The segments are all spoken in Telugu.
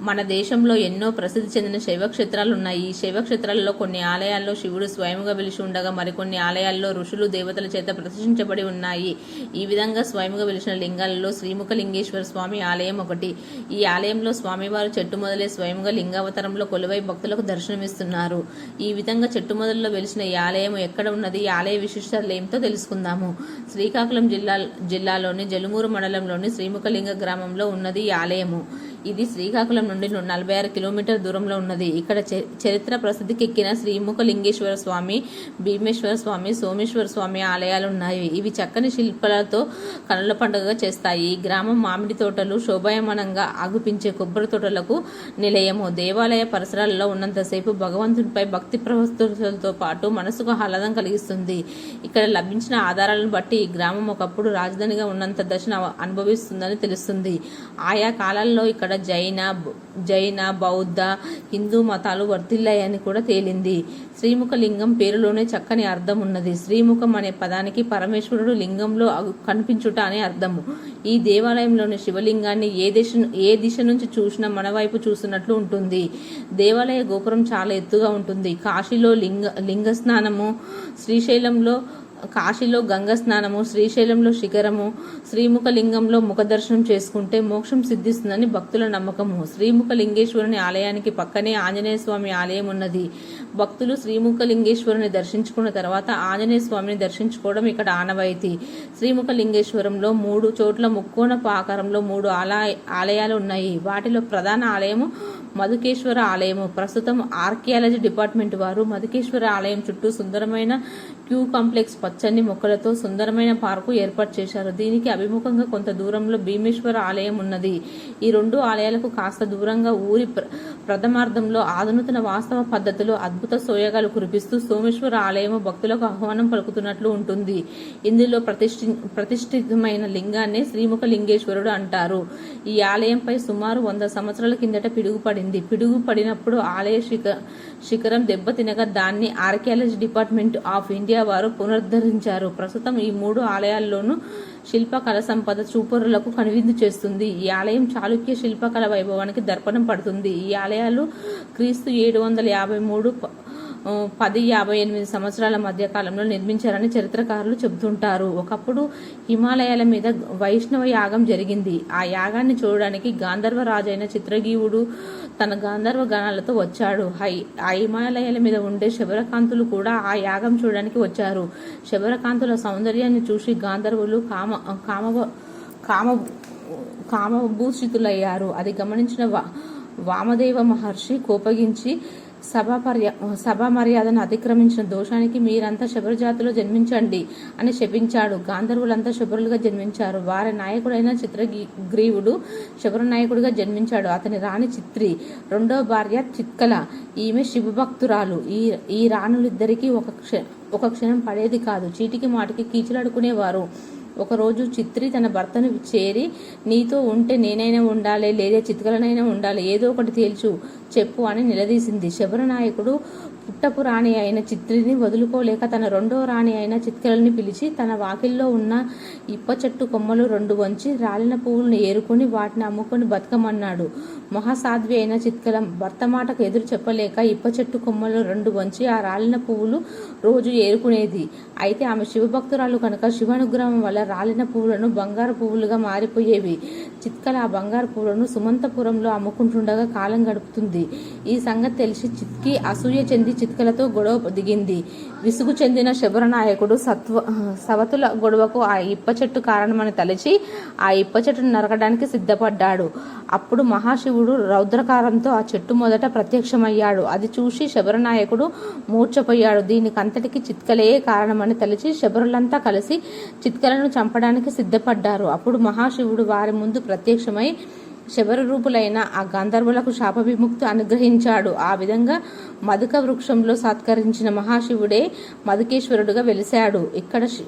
మన దేశంలో ఎన్నో ప్రసిద్ధి చెందిన శైవక్షేత్రాలు ఉన్నాయి. ఈ శైవక్షేత్రాలలో కొన్ని ఆలయాల్లో శివుడు స్వయంగా వెలిసి ఉండగా మరికొన్ని ఆలయాల్లో ఋషులు దేవతల చేత ప్రతిష్ఠించబడి ఉన్నాయి. ఈ విధంగా స్వయంగా వెలిసిన లింగాలలో శ్రీముఖ లింగేశ్వర స్వామి ఆలయం ఒకటి. ఈ ఆలయంలో స్వామివారు చెట్టు మొదలే స్వయంగా లింగావతారంలో కొలువై భక్తులకు దర్శనమిస్తున్నారు. ఈ విధంగా చెట్టు మొదల్లో వెలిసిన ఈ ఆలయం ఎక్కడ ఉన్నది? ఈ ఆలయ విశిష్టతలు ఏమిటో తెలుసుకుందాము. శ్రీకాకుళం జిల్లా జిల్లాలోని జలుమూరు మండలంలోని శ్రీముఖలింగ గ్రామంలో ఉన్నది ఈ ఆలయము. ఇది శ్రీకాకుళం నుండి నలభై ఆరు కిలోమీటర్ దూరంలో ఉన్నది. ఇక్కడ చ- చరిత్ర ప్రసిద్ధికెక్కిన శ్రీముఖలింగేశ్వర స్వామి భీమేశ్వర స్వామి సోమేశ్వర స్వామి ఆలయాలు ఉన్నాయి ఇవి చక్కని శిల్పాలతో కనుల పండుగగా చేస్తాయి. ఈ గ్రామం మామిడి తోటలు శోభాయమానంగా ఆగుపించే కొబ్బరి తోటలకు నిలయము. దేవాలయ పరిసరాలలో ఉన్నంతసేపు భగవంతునిపై భక్తి ప్రవస్తులతో పాటు మనసుకు ఆహ్లాదం కలిగిస్తుంది. ఇక్కడ లభించిన ఆధారాలను బట్టి ఈ గ్రామం ఒకప్పుడు రాజధానిగా ఉన్నంత దశను అనుభవిస్తుందని తెలుస్తుంది. ఆయా కాలాల్లో ఇక్కడ జైన జైన బౌద్ధ హిందూ మతాలు వర్తిల్లాయని కూడా తేలింది. శ్రీముఖ లింగం పేరులోనే చక్కని అర్థం ఉన్నది శ్రీముఖం అనే పదానికి పరమేశ్వరుడు లింగంలో కనిపించుట అనే అర్థము. ఈ దేవాలయంలోని శివలింగాన్ని ఏ దిశ ఏ దిశ నుంచి చూసినా మన వైపు చూస్తున్నట్లు ఉంటుంది. దేవాలయ గోపురం చాలా ఎత్తుగా ఉంటుంది. కాశీలో లింగ లింగ స్నానము శ్రీశైలంలో కాశీలో గంగ స్నానము శ్రీశైలంలో శిఖరము శ్రీముఖలింగంలో ముఖదర్శనం ముఖ దర్శనం చేసుకుంటే మోక్షం సిద్ధిస్తుందని భక్తుల నమ్మకము. శ్రీముఖ లింగేశ్వరుని ఆలయానికి పక్కనే ఆంజనేయ స్వామి ఆలయం ఉన్నది. భక్తులు శ్రీముఖ లింగేశ్వరుని దర్శించుకున్న తర్వాత ఆంజనేయ స్వామిని దర్శించుకోవడం ఇక్కడ ఆనవాయితీ. శ్రీముఖ లింగేశ్వరంలో మూడు చోట్ల ముక్కోణ ఆకారంలో మూడు ఆలయ ఆలయాలు ఉన్నాయి. వాటిలో ప్రధాన ఆలయము మధుకేశ్వర ఆలయము. ప్రస్తుతం ఆర్కియాలజీ డిపార్ట్మెంట్ వారు మధుకేశ్వర ఆలయం చుట్టూ సుందరమైన క్యూ కాంప్లెక్స్ పచ్చని మొక్కలతో సుందరమైన పార్కు ఏర్పాటు చేశారు. దీనికి అభిముఖంగా కొంత దూరంలో భీమేశ్వర ఆలయం ఉన్నది. ఈ రెండు ఆలయాలకు కాస్త దూరంగా ఊరి ప్ర- ప్రథమార్థంలో ఆధునితన వాస్తవ పద్ధతిలో అద్భుత సోయగాలు కురిపిస్తూ సోమేశ్వర ఆలయము భక్తులకు ఆహ్వానం పలుకుతున్నట్లు ఉంటుంది. ఇందులో ప్రతిష్ఠి ప్రతిష్ఠితమైన లింగాన్ని శ్రీముఖ లింగేశ్వరుడు అంటారు. ఈ ఆలయంపై సుమారు వంద సంవత్సరాల కిందట పిడుగుపడి పడింది. పిడుగు పడినప్పుడు ఆలయ శిఖ శిఖరం దెబ్బతినగా దాన్ని ఆర్కియాలజీ డిపార్ట్మెంట్ ఆఫ్ ఇండియా వారు పునరుద్ధరించారు. ప్రస్తుతం ఈ మూడు ఆలయాల్లోనూ శిల్పకళ సంపద చూపరులకు కనువిందు చేస్తుంది. ఈ ఆలయం చాళుక్య శిల్పకళ వైభవానికి దర్పణం పడుతుంది. ఈ ఆలయాలు క్రీస్తు ఏడు వందల యాభై మూడు పది యాభై ఎనిమిది సంవత్సరాల మధ్య కాలంలో నిర్మించారని చరిత్రకారులు చెబుతుంటారు. ఒకప్పుడు హిమాలయాల మీద వైష్ణవ యాగం జరిగింది. ఆ యాగాన్ని చూడడానికి గాంధర్వ రాజైన చిత్రగీవుడు తన గాంధర్వ గణాలతో వచ్చాడు. హై ఆ హిమాలయాల మీద ఉండే శబరకాంతులు కూడా ఆ యాగం చూడడానికి వచ్చారు. శబరకాంతుల సౌందర్యాన్ని చూసి గాంధర్వులు కామ కామ కామ కామభూషితులయ్యారు. అది గమనించిన వా- వామదేవ మహర్షి కోపగించి సభా పర్య సభా మర్యాదను అతిక్రమించిన దోషానికి మీరంతా శుభ్ర జాతిలో జన్మించండి అని శపించాడు. గాంధర్వులంతా శుభ్రులుగా జన్మించారు. వారి నాయకుడైన చిత్రగ్రీవుడు శబర నాయకుడిగా జన్మించాడు. అతని రాణి చిత్రి. రెండో భార్య చిత్కల. ఈమె శివభక్తురాలు. ఈ ఈ రాణులిద్దరికీ ఒక క్ష ఒక క్షణం పడేది కాదు. చీటికి మాటికి కీచులాడుకునేవారు. ఒకరోజు చిత్రి తన భర్తను చేరి నీతో ఉంటే నేనైనా ఉండాలి లేదా చిత్కలనైనా ఉండాలి ఏదో ఒకటి తేల్చు చెప్పు అని నిలదీసింది. శబరనాయకుడు పుట్టపు రాణి అయిన చిత్రిని వదులుకోలేక తన రెండో రాణి అయిన చిత్కలని పిలిచి తన వాకిల్లో ఉన్న ఇప్ప చెట్టు కొమ్మలు రెండు వంచి రాలిన పువ్వులను ఏరుకొని వాటిని అమ్ముకొని బతకమన్నాడు. మహాసాధ్వి అయిన చిత్కలం భర్త మాటకు ఎదురు చెప్పలేక ఇప్ప చెట్టు కొమ్మలు రెండు వంచి ఆ రాలిన పువ్వులు రోజు ఏరుకునేది. అయితే ఆమె శివభక్తురాలు కనుక శివానుగ్రహం వల్ల రాలిన పువ్వులను బంగారు పువ్వులుగా మారిపోయేవి. చిత్కల ఆ బంగారు పువ్వులను సుమంతపురంలో అమ్ముకుంటుండగా కాలం గడుపుతుంది. ఈ సంగతి తెలిసి చిత్కి అసూయ చెంది చిట్కలతో గొడవ దిగింది. విసుగు చెందిన శబరనాయకుడు సత్వ సవతుల గొడవకు ఆ ఇప్ప చెట్టు కారణమని తలచి ఆ ఇప్ప చెట్టును నరకడానికి సిద్ధపడ్డాడు. అప్పుడు మహాశివుడు రౌద్రకారంతో ఆ చెట్టు మొదట ప్రత్యక్షమయ్యాడు. అది చూసి శబరనాయకుడు మూర్చపోయాడు దీనికి అంతటికి చిత్కలే కారణమని తలచి శబరులంతా కలిసి చిత్కలను చంపడానికి సిద్ధపడ్డారు. అప్పుడు మహాశివుడు వారి ముందు ప్రత్యక్షమై శబరూపులైన ఆ గంధర్వులకు శాప విముక్తి అనుగ్రహించాడు. ఆ విధంగా మధుక వృక్షంలో సత్కరించిన మహాశివుడే మధుకేశ్వరుడుగా వెలిశాడు. ఇక్కడ శి-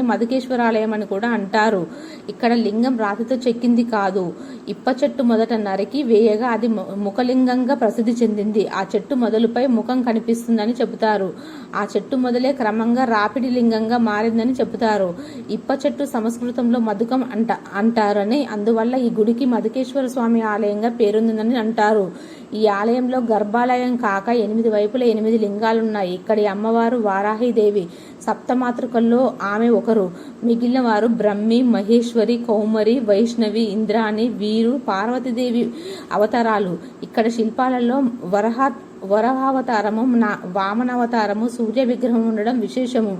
మధుకేశ్వరాలయం అని కూడా అంటారు. ఇక్కడ లింగం రాతితో చెక్కింది కాదు. ఇప్ప చెట్టు మొదట నరికి వేయగా అది ముఖలింగంగా ప్రసిద్ధి చెందింది. ఆ చెట్టు మొదలుపై ముఖం కనిపిస్తుందని చెబుతారు. ఆ చెట్టు మొదలే క్రమంగా రాపిడి లింగంగా మారిందని చెబుతారు. ఇప్ప చెట్టు సంస్కృతంలో మధుకం అంట అంటారని అందువల్ల ఈ గుడికి మధుకేశ్వర స్వామి ఆలయంగా పేరొందిందని అంటారు. ఈ ఆలయంలో గర్భాలయం కాక ఎనిమిది వైపుల ఎనిమిది లింగాలున్నాయి. ఇక్కడి అమ్మవారు వారాహిదేవి. సప్తమాతృకల్లో ఆమె ఒకరు. మిగిలిన వారు బ్రహ్మి మహేశ్వరి కౌమరి వైష్ణవి ఇంద్రాణి వీరు పార్వతీదేవి అవతారాలు. ఇక్కడ శిల్పాలలో వరహ వరహావతారము నా వామనావతారము సూర్య విగ్రహం ఉండడం విశేషము.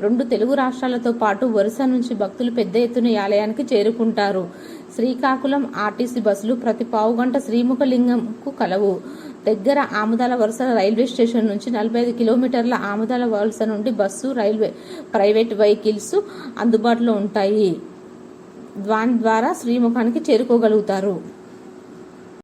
రెండు తెలుగు రాష్ట్రాలతో పాటు వరుస నుంచి భక్తులు పెద్ద ఎత్తున ఆలయానికి చేరుకుంటారు. శ్రీకాకుళం ఆర్టీసీ బస్సులు ప్రతి పావుగంట శ్రీముఖలింగంకు కలవు. దగ్గర ఆముదాల వరుస రైల్వే స్టేషన్ నుంచి నలభై ఐదు కిలోమీటర్ల ఆముదాల వలస నుండి బస్సు రైల్వే ప్రైవేట్ వెహికల్స్ అందుబాటులో ఉంటాయి. దాని ద్వారా శ్రీముఖానికి చేరుకోగలుగుతారు.